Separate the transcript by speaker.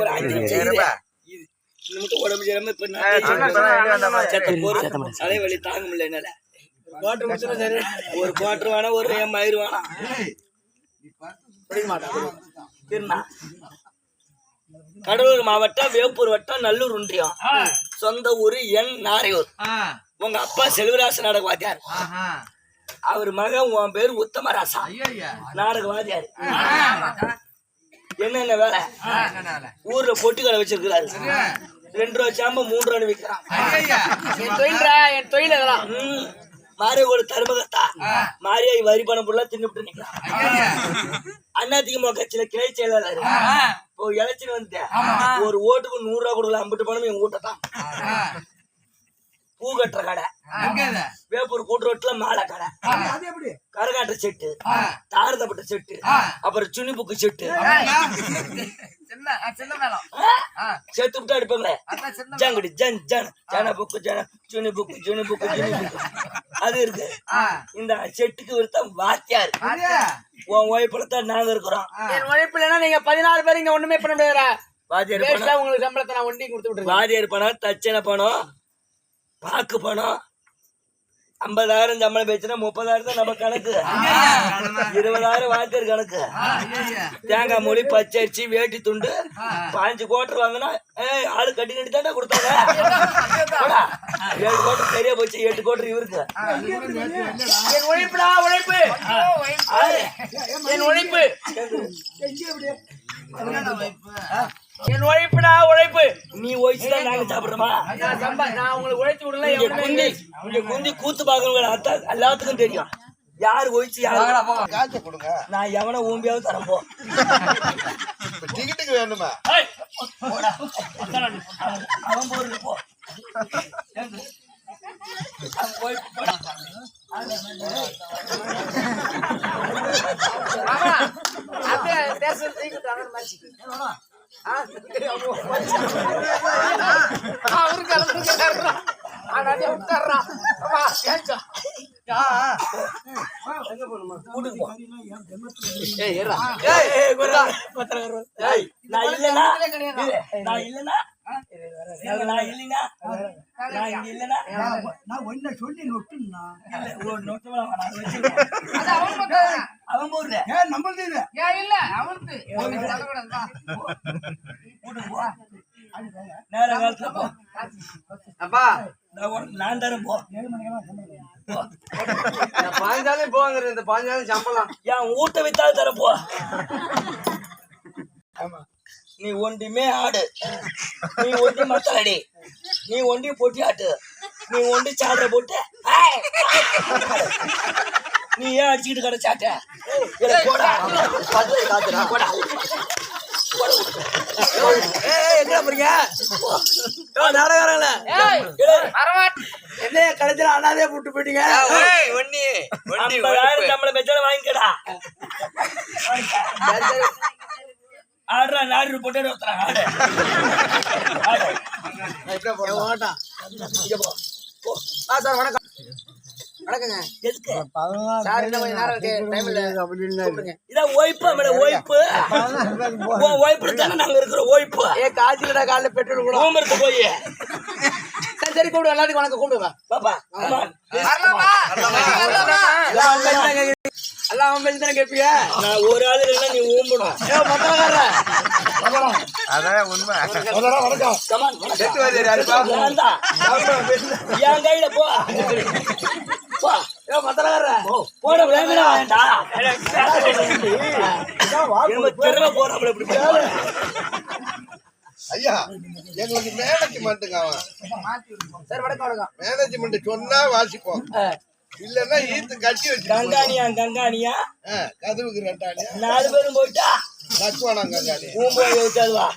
Speaker 1: ஒரு அஞ்சு நிமிஷம். இது மட்டும் உடம்பு சரியாம இப்ப நான் செத்த போறேன். தலைவலி தாங்க முடியல என்னால. குவாட்டர் முடிச்சா சரி. ஒரு குவாட்டர் வேணா ஒரு வேணாம் சரிண்ணா. கடலூர் மாவட்டம் வேப்பூர் வட்டம் நல்லூர் ஒன்றியம். சொந்த ஊரு என் நாரையூர். உங்க அப்பா செல்வராச நாடக வாத்தியார் அவர் மகன் உன் பேர் உத்தமராசா. நாடக வாத்தியார் என்னென்ன வேலை? ஊர்ல பொட்டி கடை வச்சிருக்கிறாரு. ரெண்டு ரூபா சாம்ப மூன்று ரூபா விற்கிறான்
Speaker 2: என் தொழில்ரா என் தொழில் அதெல்லாம்.
Speaker 1: ம். மாரியோட தர்மகத்தா மாரியாய் வரி பணம் ஃபுல்லா தின்னுட்டு நிக்கிறான். அண்ணாதிமுக கட்சியில கிளை செயலாளர். இப்போ எலெக்ஷன் வந்துட்டேன் ஒரு ஓட்டுக்கு நூறு ரூபா கொடுக்கல அம்பிட்டு பணம் எங்க வீட்டை தான். பூ கட்டுற கடை. வேப்பூர் கூட்டுரோட்டுல மாலை கடை. கரகாட்ட செட்டு தாரதப்பட்ட செட்டு அப்புறம் சுனி புக்கு செட்டு. செத்து விட்டு அடிப்பாங்களே ஜங்கடி ஜன் ஜன் ஜன புக்கு ஜன சுனி புக்கு சுனி புக்கு சுனி புக்கு. அது இருக்கு. இந்த செட்டுக்கு விருத்தம் வாத்தியார். உன் ஒய்ஃபில் தான் நாங்க இருக்கிறோம்.
Speaker 2: என் உழைப்பு இல்லைன்னா நீங்க பதினாறு பேர் இங்க ஒண்ணுமே பண்ண முடியாதா
Speaker 1: வாத்தியார்
Speaker 2: உங்களுக்கு சம்பளத்தை நான் ஒண்டி கொடுத்து விட்டுருக்கேன்
Speaker 1: வாத்தியார் பணம் தச்சனை பணம் பாக்கு பணம் ஐம்பதாயிரம் சம்பளம் பேச்சுனா முப்பதாயிரம் தான் நம்ம கணக்கு. இருபதாயிரம் வாத்தியார் கணக்கு. தேங்காய் மூலி பச்சரிசி வேட்டி துண்டு பாஞ்சு கோட்டர் வாங்கினா ஏய் ஆளு கட்டி கட்டி தானே கொடுத்தாங்க. ஏழு கோட்டர் சரியா போச்சு எட்டு கோட்டர் இவருக்கு.
Speaker 2: என் உழைப்புடா உழைப்பு. என் உழைப்பு.
Speaker 1: நீ ஒய்ச்சு தான் நாங்க சாப்பிடுறோமா?
Speaker 2: நான் சம்பா நான் உங்களுக்கு உழைச்சு விடல
Speaker 1: இங்க குந்தி இங்க குந்தி கூத்து பாக்குறவங்க அதான் எல்லாத்துக்கும் தெரியும். யாரு ஒய்ச்சு யாரு
Speaker 3: காசு கொடுங்க.
Speaker 1: நான் எவனை ஊம்பியாவது தரேன் போ.
Speaker 3: டிக்கெட்டுக்கு வேணுமா?
Speaker 1: அவன் போறது போ. அவன் போய் போடா.
Speaker 2: ஆமா. அப்படியே பேசுறது மச்சி. கேட்டாருடா.
Speaker 1: நான் இல்லைன்னா இரு, நான் இல்லைன்னா
Speaker 4: ஒன்ன சொல்லி
Speaker 1: நான்
Speaker 4: ஏன் நம்மளது இது.
Speaker 2: ஏன் இல்ல, அவனுக்கு.
Speaker 1: நேர காலத்துல போ.
Speaker 5: அப்பா.
Speaker 1: தரேன் போ.
Speaker 5: பாஞ்சாலும் போங்கிற இந்த பாஞ்சாலும் சம்பளம்.
Speaker 1: என் வீட்டை வித்தாலும் தரேன் போ. நீ ஒண்டிமே ஆடு. நீ ஒண்டி மத்தலடி நீ ஒண்டி பொட்டி ஆட்டு நீ ஒண்டி சாடுற போட்டு! நீ ஏன் அடிச்சுக்கிட்டு கடை சாட்ட ஏய், போடா. பத்து காத்துடா போடா ஏய் எங்க போறீங்க நாடகாரங்கள
Speaker 2: ஏய், வரமாட்டேன்.
Speaker 1: என்ன கடைசியில் அண்ணாதே போட்டு போயிட்டீங்க. வாங்கிக்கடா. ஆடுறா நாடு போட்டு ஒருத்தரா ஆடு. ஆடு. இங்க போ. போ.
Speaker 2: ஆ, சார், வணக்கம். வணக்கங்க.
Speaker 1: எதுக்கு?
Speaker 2: சார் இன்னும் கொஞ்ச நேரம் இருக்கு. டைம் இல்ல. கூப்பிடுங்க.
Speaker 1: இதான் ஒய்ப்பு மேடம் ஒய்ப்பு உன் தானே நாங்க இருக்கிற ஒய்ப்பு
Speaker 2: ஏ காய்ச்சலடா காலைல பெட்ரோல் கூட.
Speaker 1: ஊமருக்கு போய்.
Speaker 2: சரி சரி கூப்பிடு எல்லாத்துக்கும் வணக்கம். கூப்பிடுவா
Speaker 1: பாப்பா.
Speaker 2: எல்லாம் பேசி தானே கேட்பீங்க
Speaker 1: நான் ஒரு ஆளு இல்லைன்னா நீ ஊம்பணும்
Speaker 2: ஏ
Speaker 3: அதான் உண்மை.
Speaker 1: கமான்.
Speaker 3: செத்து யாருப்பா?
Speaker 1: என் கையில போ. போ.
Speaker 2: ஏ மொத்தக்காரர
Speaker 1: போட போறாப்புல இப்படி.
Speaker 3: ஐயா எங்களுக்கு மேனேஜ்மெண்ட்டுங்க அவன். மேனேஜ்மெண்ட் சொன்னா வாசிப்போம். இல்லன்னா ஈத்து கட்டி வச்சு
Speaker 1: கங்காணியா கங்காணியா
Speaker 3: கதவுக்கு ரெண்டாணியா?
Speaker 1: நாலு பேரும் போயிட்டா
Speaker 3: லட்சுமணம் கங்காணி.
Speaker 1: ஊம்போய் வச்சாது வா